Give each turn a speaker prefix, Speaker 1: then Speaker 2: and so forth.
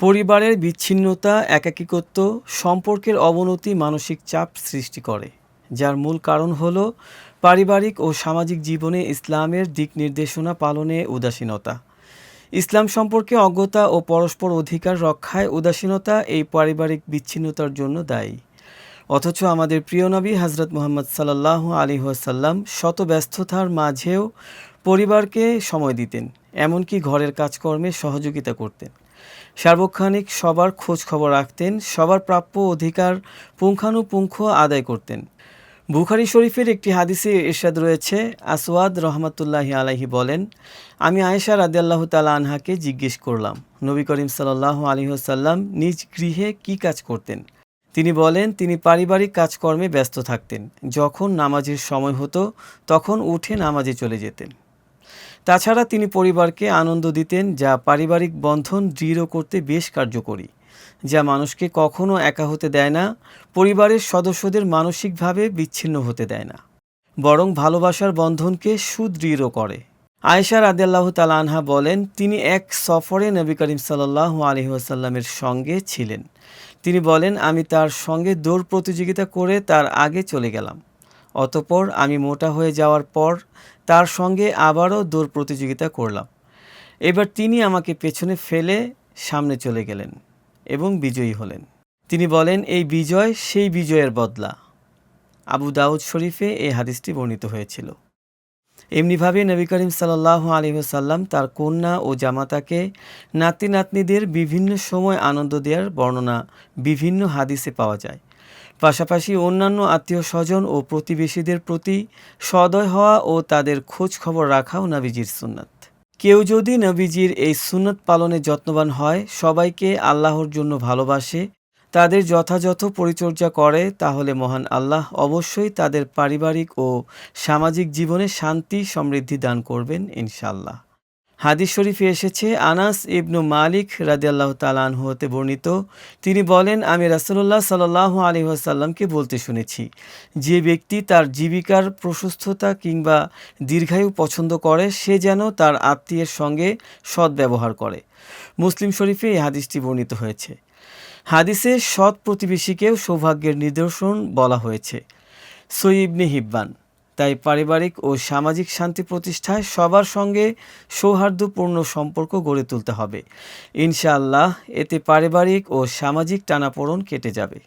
Speaker 1: পরিবারের বিচ্ছিন্নতা, একাকিত্ব, সম্পর্কের অবনতি মানসিক চাপ সৃষ্টি করে, যার মূল কারণ হল পারিবারিক ও সামাজিক জীবনে ইসলামের দিক নির্দেশনা পালনে উদাসীনতা। ইসলাম সম্পর্কে অজ্ঞতা ও পরস্পর অধিকার রক্ষায় উদাসীনতা এই পারিবারিক বিচ্ছিন্নতার জন্য দায়ী। অথচ আমাদের প্রিয় নবী হজরত মোহাম্মদ সাল্লাহ আলী ওয়াসাল্লাম শত ব্যস্ততার মাঝেও পরিবারকে সময় দিতেন, এমনকি ঘরের কাজকর্মে সহযোগিতা করতেন। সার্বক্ষণিক সবার খোঁজ খবর রাখতেন, সবার প্রাপ্য অধিকার পুঙ্খানুপুঙ্খ আদায় করতেন। বুখারি শরীফের একটি হাদিসে ইরশাদ রয়েছে, আসওয়াদ রহমতুল্লাহি আলাহি বলেন, আমি আয়েশা রাদিয়াল্লাহু তালা আনহাকে জিজ্ঞেস করলাম, নবী করিম সাল্লাহ আলহিহসাল্লাম নিজ গৃহে কি কাজ করতেন? তিনি বলেন, তিনি পারিবারিক কাজকর্মে ব্যস্ত থাকতেন। যখন নামাজের সময় হতো, তখন উঠে নামাজে চলে যেতেন। তাছাড়া তিনি পরিবারকে আনন্দ দিতেন, যা পারিবারিক বন্ধন দৃঢ় করতে বেশ কার্যকরী, যা মানুষকে কখনো একা হতে দেয় না, পরিবারের সদস্যদের মানসিকভাবে বিচ্ছিন্ন হতে দেয় না, বরং ভালোবাসার বন্ধনকে সুদৃঢ় করে। আয়েশা রাদিয়াল্লাহ তালা আনহা বলেন, তিনি এক সফরে নবী করিম সাল্লাহ আলহিহাসাল্লামের সঙ্গে ছিলেন। তিনি বলেন, আমি তার সঙ্গে দৌড় প্রতিযোগিতা করে তার আগে চলে গেলাম। অতপর আমি মোটা হয়ে যাওয়ার পর তার সঙ্গে আবারও দৌড় প্রতিযোগিতা করলাম। এবার তিনি আমাকে পেছনে ফেলে সামনে চলে গেলেন এবং বিজয়ী হলেন। তিনি বলেন, এই বিজয় সেই বিজয়ের বদলা। আবু দাউদ শরীফে এই হাদিসটি বর্ণিত হয়েছিল। এমনিভাবে নবী করিম সাল্লাহ আলহিহসাল্লাম তার কন্যা ও জামাতাকে নাতি নাতনিদের বিভিন্ন সময় আনন্দ দেওয়ার বর্ণনা বিভিন্ন হাদিসে পাওয়া যায়। পাশাপাশি অন্যান্য আত্মীয় স্বজন ও প্রতিবেশীদের প্রতি সদয় হওয়া ও তাদের খোঁজ খবর রাখাও নবীজির সুন্নাত। কেউ যদি নবীজির এই সুন্নত পালনে যত্নবান হয়, সবাইকে আল্লাহর জন্য ভালোবাসে, তাদের যথাযথ পরিচর্যা করে, তাহলে মহান আল্লাহ অবশ্যই তাদের পারিবারিক ও সামাজিক জীবনে শান্তি সমৃদ্ধি দান করবেন ইনশাল্লাহ হাদিস শরীফে এসেছে, আনাস ইবনু মালিক রাদিয়াল্লাহ তালান হতে বর্ণিত। তিনি বলেন, আমি রাসুল্লাহ সাল্লাহ আলী আসাল্লামকে বলতে শুনেছি, যে ব্যক্তি তার জীবিকার প্রশস্ততা কিংবা দীর্ঘায়ু পছন্দ করে, সে যেন তার আত্মীয়ের সঙ্গে সদ্ব্যবহার করে। মুসলিম শরীফে এই হাদিসটি বর্ণিত হয়েছে। হাদিসে সৎ প্রতিবেশীকেও সৌভাগ্যের নিদর্শন বলা হয়েছে। সইবনে হিব্বান। তাই পারিবারিক ও সামাজিক শান্তি প্রতিষ্ঠায় সবার সঙ্গে সৌহার্দ্যপূর্ণ সম্পর্ক গড়ে তুলতে হবে। ইনশাআল্লাহ, এতে পারিবারিক ও সামাজিক টানাপোড়ন কেটে যাবে।